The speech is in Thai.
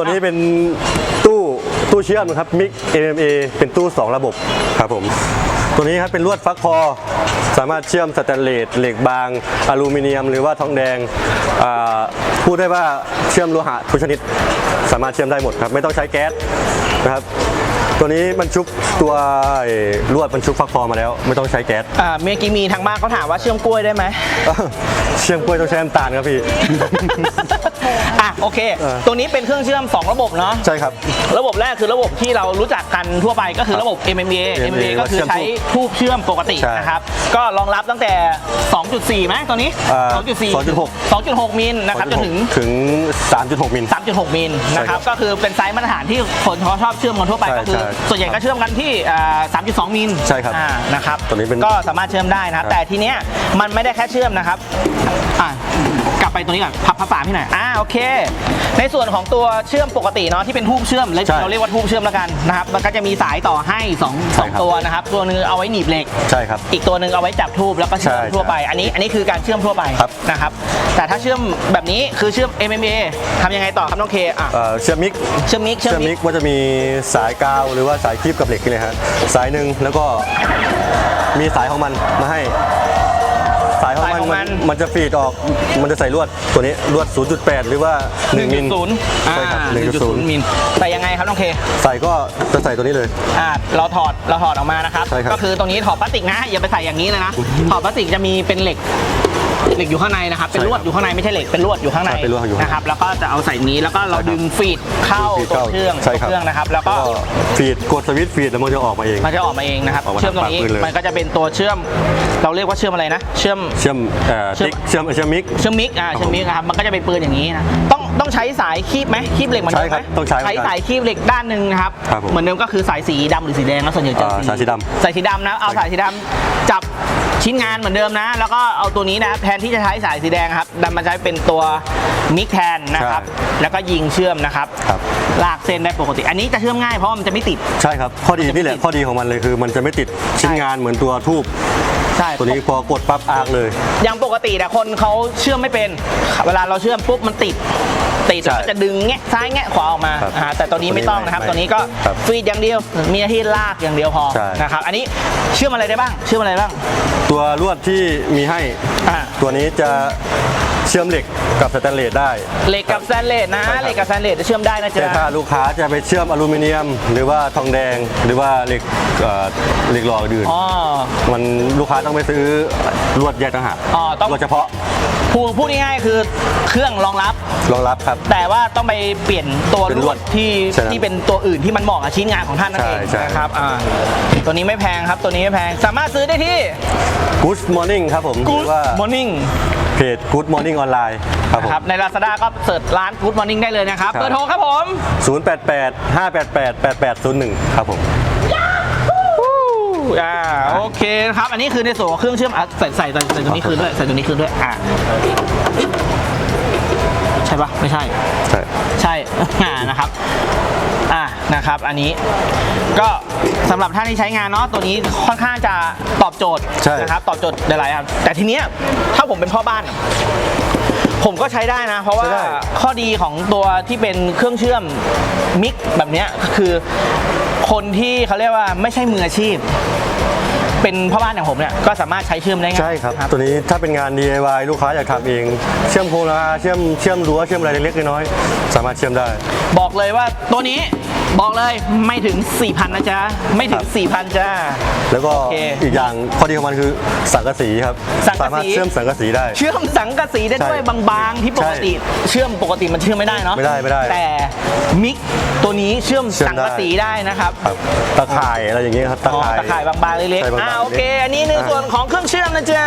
ตัวนี้เป็นตู้ตู้เชื่อมนะครับมิก MMA เป็นตู้ 2 ระบบครับผม ตัวนี้ครับเป็นลวดฟักคอสามารถเชื่อมสแตนเลสเหล็กบาง อลูมิเนียม หรือว่าทองแดงอ่าพูดได้ว่าเชื่อมโลหะทุกชนิด สามารถเชื่อมได้หมดครับ ไม่ต้องใช้แก๊สนะครับตัวนี้มันชุบตัวไอ้ลวดมันชุบฟักคอมาแล้ว ไม่ต้องใช้แก๊สอ่าเมื่อกี้มีทางบ้านเขาถามว่าเชื่อมกล้วยได้ไหมเชื่อมกล้วยต้องใช้น้ำตาลครับพี่ อะโอเค เออ ตัวนี้เป็นเครื่องเชื่อม 2 ระบบเนาะ ใช่ครับ ระบบแรกคือระบบที่เรารู้จักกันทั่วไปก็คือระบบ MMA MMA ก็คือใช้ทูบเชื่อมปกติใช่นะครับ ก็รองรับตั้งแต่ 2.4ไหมตัวนี้อ่า2.4 2.6 มิลนะครับจนถึง ถึง 3.6 มิล 3.6 มิลนะครับใช่ครับ ก็คือเป็นไซส์มาตรฐานที่คนเขาชอบเชื่อมกันทั่วไปใช่ก็คือ ใช่ส่วนใหญ่ก็เชื่อมกันที่อ่า3.2 มิลใช่ครับอ่านะครับตัวนี้เป็นก็สามารถเชื่อมได้นะครับ ครับ แต่ทีเนี้ยมันไม่ได้แค่เชื่อมนะครับอะกลับไปตัวนี้ก่อนพับพับฝาพี่หน่อยอ่าโอเค ในส่วนของตัวเชื่อมปกติเนาะที่เป็นทูบเชื่อมใช่เราเรียกว่าทูบเชื่อมแล้วกันนะครับมันก็จะมีสายต่อให้สองสองใช่ครับ ตัวนะครับตัวหนึงเอาไว้หนีบเหล็ก ใช่ครับ อีกตัวหนึ่งเอาไว้จับทูบแล้วก็เชื่อมใช่ทั่วไป อันนี้อันนี้คือการเชื่อมทั่วไปครับ นะครับ แต่ถ้าเชื่อมแบบนี้คือเชื่อม MMA ทำยังไงต่อครับน้องเคอะเอ่อเชื่อมมิก เชื่อมมิกเชื่อเชื่อมมมิมิกกว่าจะมีสายกาวหรือว่าสายคีบกับเหล็กนี่เลยฮะสายหนึ่งแล้วก็มีสายของมันมาให้ มันของมัมันนมันจะฟีดออก มันจะใส่ลวดตัวนี้ลวด 0.8 หรือว่า 1 มิล1.0อ่าใช่ครับ1.0 มิลแต่ยังไงครับน้องเคใส่ก็จะใส่ตัวนี้เลย อ่าเราถอดเราถอดออกมานะครับ ใช่ครับ ก็คือตรงนี้ถอดพลาสติกนะ อย่าไปใส่อย่างนี้เลยนะ ถอดพลาสติกจะมีเป็นเหล็ก เหล็กอยู่ข้างในนะครับเป็นใช่ลครับวดอยู่ข้างในไม่ใช่เหล็กเป็นลวดอยู่ข้างในใช่เป็นลวดอยู่ข้างในนะครับแล้วก็จะเอาใส่นี้แล้วก็เราดึงฟีดเข้าฟีดตัวเข้าเครื่องใช่ตัวครับเครื่องนะครับ แล้วก็ก็ฟีดกดสวิตช์ฟีดแล้วมันจะออกมาเอง มันจะออกมาเองนะครับออกมาเชื่อมตรงนี้ทางปากปืนเลย มันก็จะเป็นตัวเชื่อม เราเรียกว่าเชื่อมอะไรนะ เชื่อม เชื่อมเอ่อเชื่อม ติ๊กเชื่อมเชื่อมมิก เชื่อมมิกอ่าเชื่อมมิกนะครับมันก็จะเป็นปืนอย่างนี้นะต้องต้องใช้ สายคีบไหมคีบเหล็กเหมือนเดิมใช่ไหคมรับต้องใช้เหมือนกันใช้สายคีบเหล็กด้านหนึ่งนะครับ ครับผมเหมือนเดิมก็คือสายสีดำหรือสีแดงนะส่วนใหญ่จะอ่าสายสีดำ สายสีดำนะเอาสายสีดำจับชิ้นงานเหมือนเดิมนะ แล้วก็เอาตัวนี้นะแทนที่จะใช้สายสีแดงครับดันมาใช้เป็นตัวมิกแทนนะครับใช่แล้วก็ยิงเชื่อมนะครับ ครับ ลากเส้นได้ปกติ อันนี้จะเชื่อมง่ายเพราะว่ามันจะไม่ติด ใช่ครับ ข้อดีนี่แหละ ข้อดีของมันเลยคือ มันจะไม่ติดชิ้นใช่งานเหมือนตัวทูบ ใช่ ตัวนี้พอกดปั๊บอาร์กเลย อย่างปกติแต่คนเขาเชื่อมไม่เป็น เวลาเราเชื่อมปุ๊บมันติด ติดใช่แล้วก็จะดึงแงะซ้ายแงะขวาออกมาครับอ่าแต่ตัวนี้ไม่ต้องนะครับ ไม่ตัวนี้ก็ครับฟีดอย่างเดียว มีหน้าที่ลากอย่างเดียวพอใช่ นะครับ อันนี้เชื่อมอะไรได้บ้าง เชื่อมอะไรบ้าง ตัวลวดที่มีให้ อ่า ตัวนี้จะ เชื่อมเหล็กกับสแตนเลสได้เหล็กกับสแตนเลสนะใช่ครับเหล็กกับสแตนเลสจะเชื่อมได้นะแต่จ๊ะ ถ้าลูกค้าจะไปเชื่อมอลูมิเนียม หรือว่าทองแดงหรือว่าเหล็กเอ่อเหล็กหล่ออื่นอ๋อ มันลูกค้าต้องไปซื้อลวดแยกต่างหากอ๋อต้อง ลวดเฉพาะพูดพูดง่ายๆคือเครื่องรองรับ รองรับครับ แต่ว่าต้องไปเปลี่ยนตัวเป็นลลววดดที่ใช่ครับที่เป็นตัวอื่นที่มันเหมาะกับชิ้นงานของท่านนั่นเองใช่ใช่ นะครับอ่าตัวนี้ไม่แพงครับตัวนี้ไม่แพงสามารถซื้อได้ที่ Good Morning ครับผมห Good รือว่า Morning เพจ Good Morning ออนไลน์ครับผม ครับใน Lazada ก็เสิร์ชร้าน Good Morning ได้เลยนะครับครับ เบอร์โทรครับผม 088 588 8801 ครับผม อ่าโอเคครับ อันนี้คือในส่วนของเครื่องเชื่อมอะใส่ใส่ใส่ใส่ตัวนี้คืนด้วยใส่ตัวนี้คืนด้วยอ่าใช่ปะไม่ใช่ ใช่ ใช่อ่านะครับอ่านะครับ อันนี้ก็สำหรับท่านที่ใช้งานเนาะตัวนี้ค่อนข้างจะตอบโจทย์ใช่นะครับตอบโจทย์หลายๆครับแต่ทีเนี้ยถ้าผมเป็นพ่อบ้าน ผมก็ใช้ได้นะ เพราะว่าใช้ได้ข้อดีของตัวที่เป็นเครื่องเชื่อมมิกแบบเนี้ยคือคนที่เขาเรียกว่าไม่ใช่มืออาชีพ เป็นพ่อบ้านอย่างผมเนี่ยก็สามารถใช้เชื่อมได้ง่ายใช่ครับ ตัวนี้ถ้าเป็นงาน DIY ลูกค้าอยากทำเอง เชื่อมโครงาเชื่อมเชื่อมรั้วเชื่อมอะไรเล็กๆน้อยๆสามารถเชื่อมได้ บอกเลยว่าตัวนี้บอกเลยไม่ถึง 4,000 นะจ๊ะ ไม่ถึง 4,000 จ้า แล้วก็โอเคอีกอย่างข้อดีของมันคือสังกะสีครับสังกะสีสามารถเชื่อมสังกะสีได้ เชื่อมสังกะสีได้ด้วยใช่บางๆ ที่ปกติ เชื่อมปกติมันเชื่อมไม่ได้เนาะไม่ได้ไม่ได้ แต่มิกตัวนี้เชื่อมเชื่อมสังกะสีได้นะครับครับตะข่ายอะไรอย่างเงี้ยครับตะอ๋อข่ายตะข่ายบางๆเล็กใช่ๆบางๆอ่าโอเค อันนี้ในส่วนของเครื่องเชื่อมนะจ๊ะ